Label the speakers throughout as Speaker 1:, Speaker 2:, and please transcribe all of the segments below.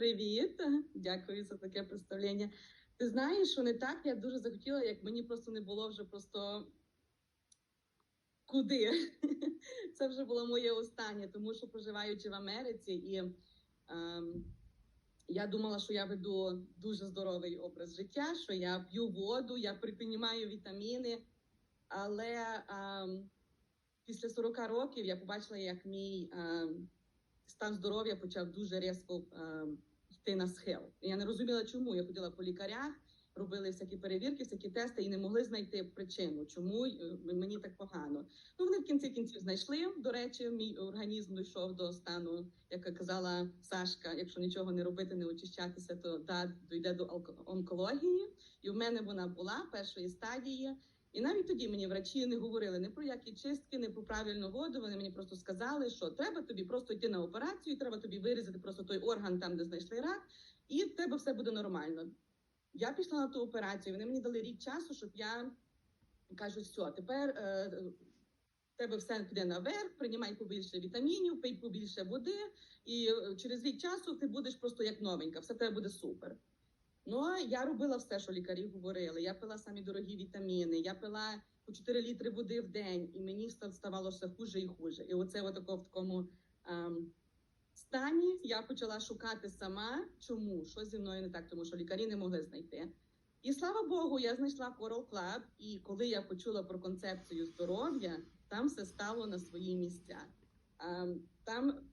Speaker 1: Привіт, дякую за таке представлення. Ти знаєш, що не так я дуже захотіла, як мені просто не було вже просто куди. Це вже було моє останнє, тому що проживаючи в Америці, і ем, я думала, що я веду дуже здоровий образ життя, що я п'ю воду, я припинімаю вітаміни. Але ем, після 40 років я побачила, як мій ем, стан здоров'я почав дуже різко ем, йти на схил. Я не розуміла, чому. Я ходила по лікарях, робили всякі перевірки, всякі тести і не могли знайти причину, чому е, мені так погано. Ну вони в кінці кінців знайшли. До речі, мій організм дійшов до стану, як казала Сашка. Якщо нічого не робити, не очищатися, то да, дійде до онкології. І в мене вона була першої стадії. І навіть тоді мені врачі не говорили не про які чистки, не про правильну воду. Вони мені просто сказали, що треба тобі просто йти на операцію, треба тобі вирізати просто той орган там, де знайшли рак, і в тебе все буде нормально. Я пішла на ту операцію. Вони мені дали рік часу, щоб я кажуть, все, тепер е, тебе все піде наверх, приймай побільше вітамінів, пий побільше води, і е, через рік часу ти будеш просто як новенька, все тебе буде супер. Ну, а я робила все, що лікарі говорили. Я пила самі дорогі вітаміни, я пила по 4 літри води в день, і мені ста- ставало все хуже і хуже. І оце отако в такому ем, стані я почала шукати сама, чому, що зі мною не так, тому що лікарі не могли знайти. І слава Богу, я знайшла Coral Club, і коли я почула про концепцію здоров'я, там все стало на свої місця. Ем, там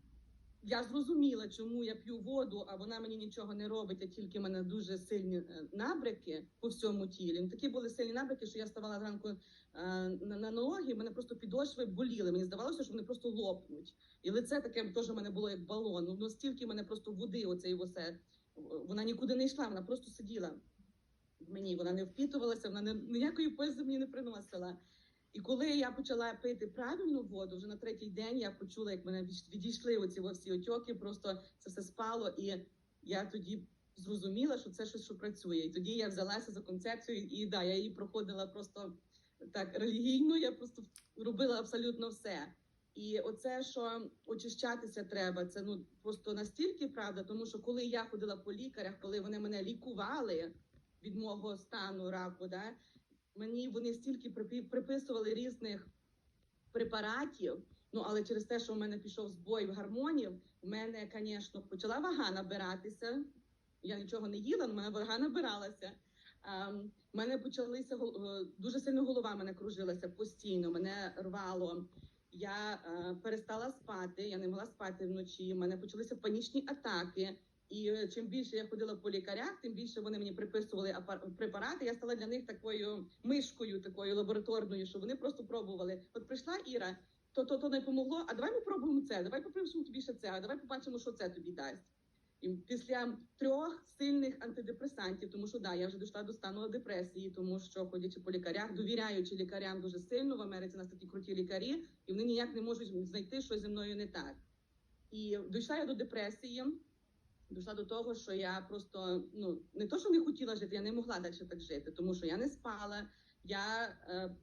Speaker 1: я зрозуміла, чому я п'ю воду, а вона мені нічого не робить, а тільки в мене дуже сильні е, набряки по всьому тілі. Ну, Такі були сильні набряки, що я ставала зранку е, на, ноги, мене просто підошви боліли. Мені здавалося, що вони просто лопнуть. І лице таке теж у мене було як балон. Ну настільки мене просто води, оцей осе. Вона нікуди не йшла, вона просто сиділа в мені. Вона не впітувалася, вона не, ніякої пользи мені не приносила. І коли я почала пити правильну воду, вже на третій день я почула, як мене від- відійшли оці всі отьоки, просто це все спало. І я тоді зрозуміла, що це щось що працює. І тоді я взялася за концепцію, і да, я її проходила просто так релігійно. Я просто робила абсолютно все. І оце, що очищатися треба, це ну просто настільки правда, тому що коли я ходила по лікарях, коли вони мене лікували від мого стану раку, да, мені вони стільки припи- приписували різних препаратів. Ну але через те, що в мене пішов збой в гармонів, у мене, звісно, почала вага набиратися. Я нічого не їла, але мене вага набиралася. Ем, в мене почалися е, дуже сильно голова мене кружилася постійно, мене рвало. Я е, перестала спати, я не могла спати вночі. У мене почалися панічні атаки. І е, чим більше я ходила по лікарях, тим більше вони мені приписували препарати. Я стала для них такою мишкою, такою лабораторною, що вони просто пробували. От прийшла Іра, то то, то не помогло. А давай ми пробуємо це. Давай попробуємо тобі ще це. А давай побачимо, що це тобі дасть. І після трьох сильних антидепресантів, тому що да, я вже дійшла до стану депресії, тому що ходячи по лікарях, довіряючи лікарям дуже сильно в Америці у нас такі круті лікарі, і вони ніяк не можуть знайти, що зі мною не так. І дійшла я до депресії, дійшла до того, що я просто ну не то, що не хотіла жити, я не могла далі так жити, тому що я не спала. Я е,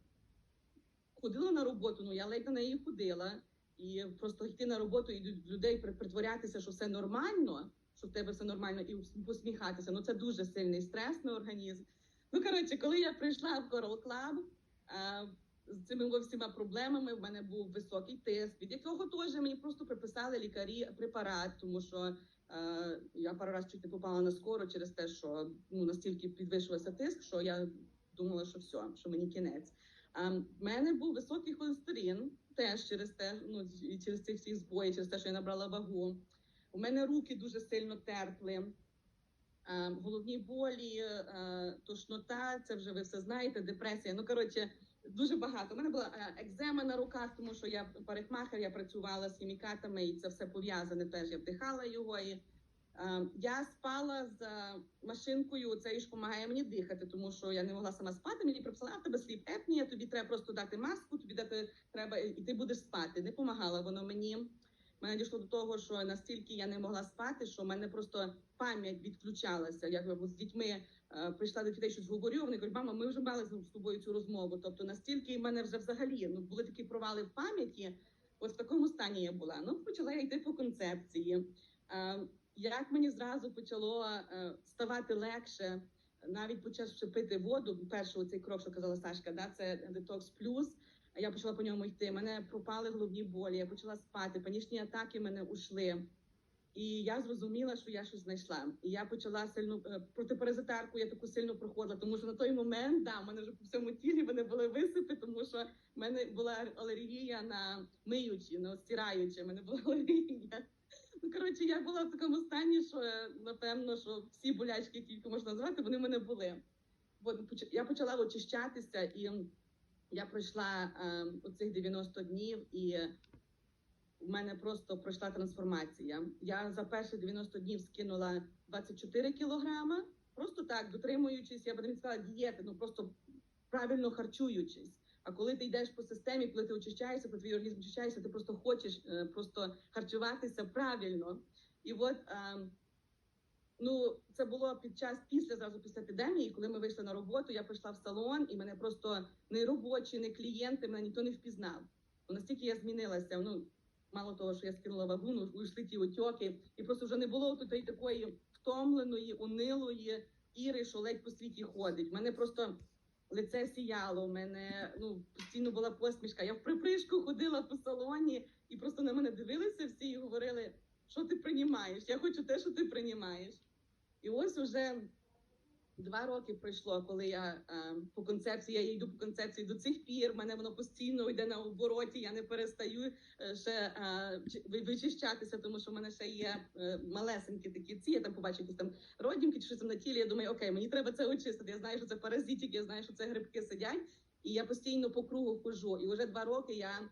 Speaker 1: ходила на роботу, ну я ледь на неї ходила. І просто йти на роботу і людей при- притворятися, що все нормально, що в тебе все нормально, і посміхатися. Ну це дуже сильний стрес на організм. Ну коротше, коли я прийшла в Coral Club, е, з цими всіма проблемами в мене був високий тиск, від якого теж мені просто приписали лікарі препарат, тому що я пару разів чуть не попала на скору через те, що ну настільки підвищувався тиск, що я думала, що все, що мені кінець. А в мене був високий холестерин, теж через те, ну через ці всі збої, через те, що я набрала вагу. У мене руки дуже сильно терпли. Головні болі, тошнота, це вже ви все знаєте, депресія. Ну коротше, дуже багато. У мене була е, екзема на руках, тому що я парикмахер, я працювала з хімікатами, і це все пов'язане. Теж я вдихала його. І е, я спала з машинкою. Це ж допомагає мені дихати, тому що я не могла сама спати. Мені приписали, а тебе сліп епнія, тобі треба просто дати маску, тобі дати треба, і ти будеш спати. Не допомагало воно мені. Мене дійшло до того, що настільки я не могла спати, що в мене просто пам'ять відключалася. Я з дітьми прийшла до дітей, щось говорю. Вони кажуть, мама, ми вже мали з тобою цю розмову. Тобто настільки в мене вже взагалі ну були такі провали в пам'яті. От в такому стані я була. Ну почала я йти по концепції. Е, як мені зразу почало е, ставати легше, навіть почавши пити воду, перший цей крок, що казала Сашка, да, це детокс плюс. Я почала по ньому йти. Мене пропали головні болі, я почала спати, панічні атаки мене ушли. І я зрозуміла, що я щось знайшла. І я почала сильно е, протипаразитарку, я таку сильно проходила, тому що на той момент да, в мене вже по всьому тілі вони були висипи, тому що в мене була алергія на миючі, на стираючі. В мене була алергія. Ну, коротше, я була в такому стані, що е, напевно, що всі болячки, які тільки можна назвати, вони в мене були. От я почала очищатися, і я пройшла е, оцих 90 днів, і у мене просто пройшла трансформація. Я за перші 90 днів скинула 24 кілограма, просто так, дотримуючись, я б не сказала дієти, ну просто правильно харчуючись. А коли ти йдеш по системі, коли ти очищаєшся, коли твій організм очищається, ти просто хочеш е, просто харчуватися правильно. І от е, ну це було під час після зразу після епідемії, коли ми вийшли на роботу. Я прийшла в салон, і мене просто не робочі, не клієнти, мене ніхто не впізнав. Настільки я змінилася. Ну мало того, що я скинула вагу, ну вийшли ті отьоки, і просто вже не було тут такої втомленої, унилої іри, що ледь по світі ходить. У Мене просто лице сіяло. У мене ну постійно була посмішка. Я в припришку ходила по салоні, і просто на мене дивилися всі і говорили, що ти приймаєш? Я хочу те, що ти приймаєш. І ось уже два роки пройшло, коли я е, по концепції, я йду по концепції до цих пір. Мене воно постійно йде на обороті. Я не перестаю е, ще е, ви- вичищатися, тому що в мене ще є е, малесенькі такі ці. Я там побачу якісь там родімки чи щось там на тілі. Я думаю, окей, мені треба це очистити. Я знаю, що це паразитики, я знаю, що це грибки сидять, і я постійно по кругу хожу. І вже два роки я.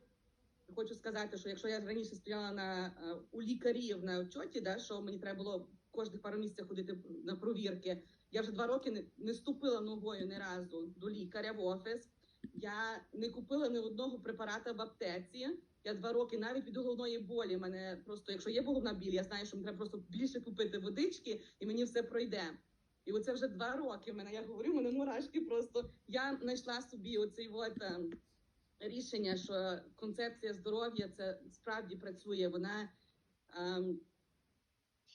Speaker 1: Хочу сказати, що якщо я раніше стояла на е, у лікарів на отчоті, да що мені треба було кожних пару місяців ходити на провірки. Я вже два роки не, не ступила ногою ні разу до лікаря в офіс. Я не купила ні одного препарата в аптеці. Я два роки навіть від головної болі. Мене просто, якщо є головна біль, я знаю, що мені треба просто більше купити водички, і мені все пройде. І оце вже два роки. в Мене я говорю, мене мурашки просто. Я знайшла собі оцей от. ем, рішення, що концепція здоров'я це справді працює. Вона ем,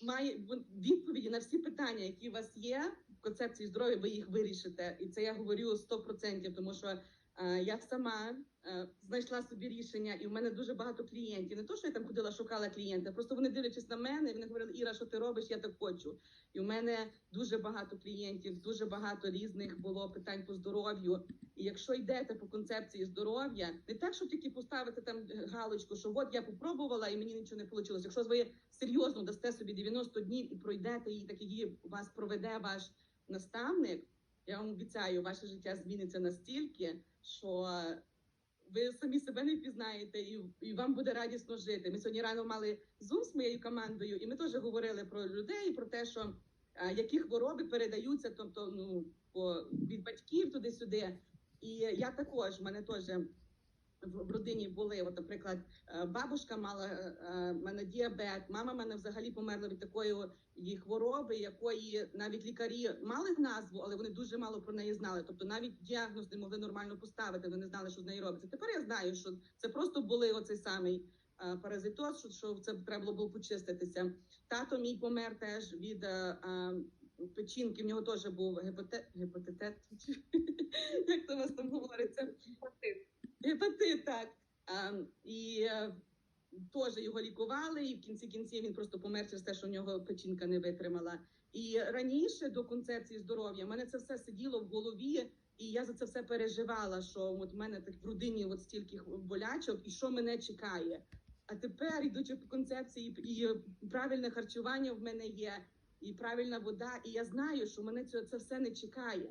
Speaker 1: має відповіді на всі питання, які у вас є в концепції здоров'я. Ви їх вирішите, і це я говорю 100%, тому що я сама е, знайшла собі рішення, і в мене дуже багато клієнтів. Не то, що я там ходила, шукала клієнта, просто вони дивлячись на мене, вони говорили, Іра, що ти робиш? Я так хочу. І в мене дуже багато клієнтів, дуже багато різних було питань по здоров'ю. І якщо йдете по концепції здоров'я, не так, що тільки поставити там галочку, що от я попробувала і мені нічого не вийшло. Якщо ви серйозно дасте собі 90 днів і пройдете її, так її вас проведе ваш наставник. Я вам обіцяю, ваше життя зміниться настільки, що ви самі себе не впізнаєте, і, і вам буде радісно жити. Ми сьогодні рано мали зум з моєю командою, і ми теж говорили про людей, про те, що які хвороби передаються, тобто ну по від батьків туди-сюди. І я також в мене теж в родині були. От, наприклад, е, бабушка мала е, е, мене діабет, мама мене взагалі померла від такої її хвороби, якої навіть лікарі мали назву, але вони дуже мало про неї знали. Тобто навіть діагноз не могли нормально поставити, вони не знали, що з нею робиться. Тепер я знаю, що це просто були оцей самий паразитоз, що, що це треба було почиститися. Тато мій помер теж від печінки. В нього теж був гепатит, гепатитет. Як то вас там говориться? Гепатит, так. І е, теж його лікували, і в кінці кінців він просто помер через те, що в нього печінка не витримала. І раніше до концепції здоров'я в мене це все сиділо в голові, і я за це все переживала. Що от в мене так в родині от стільки болячок, і що мене чекає. А тепер, йдучи по концепції, і правильне харчування в мене є, і правильна вода, і я знаю, що мене це, це все не чекає.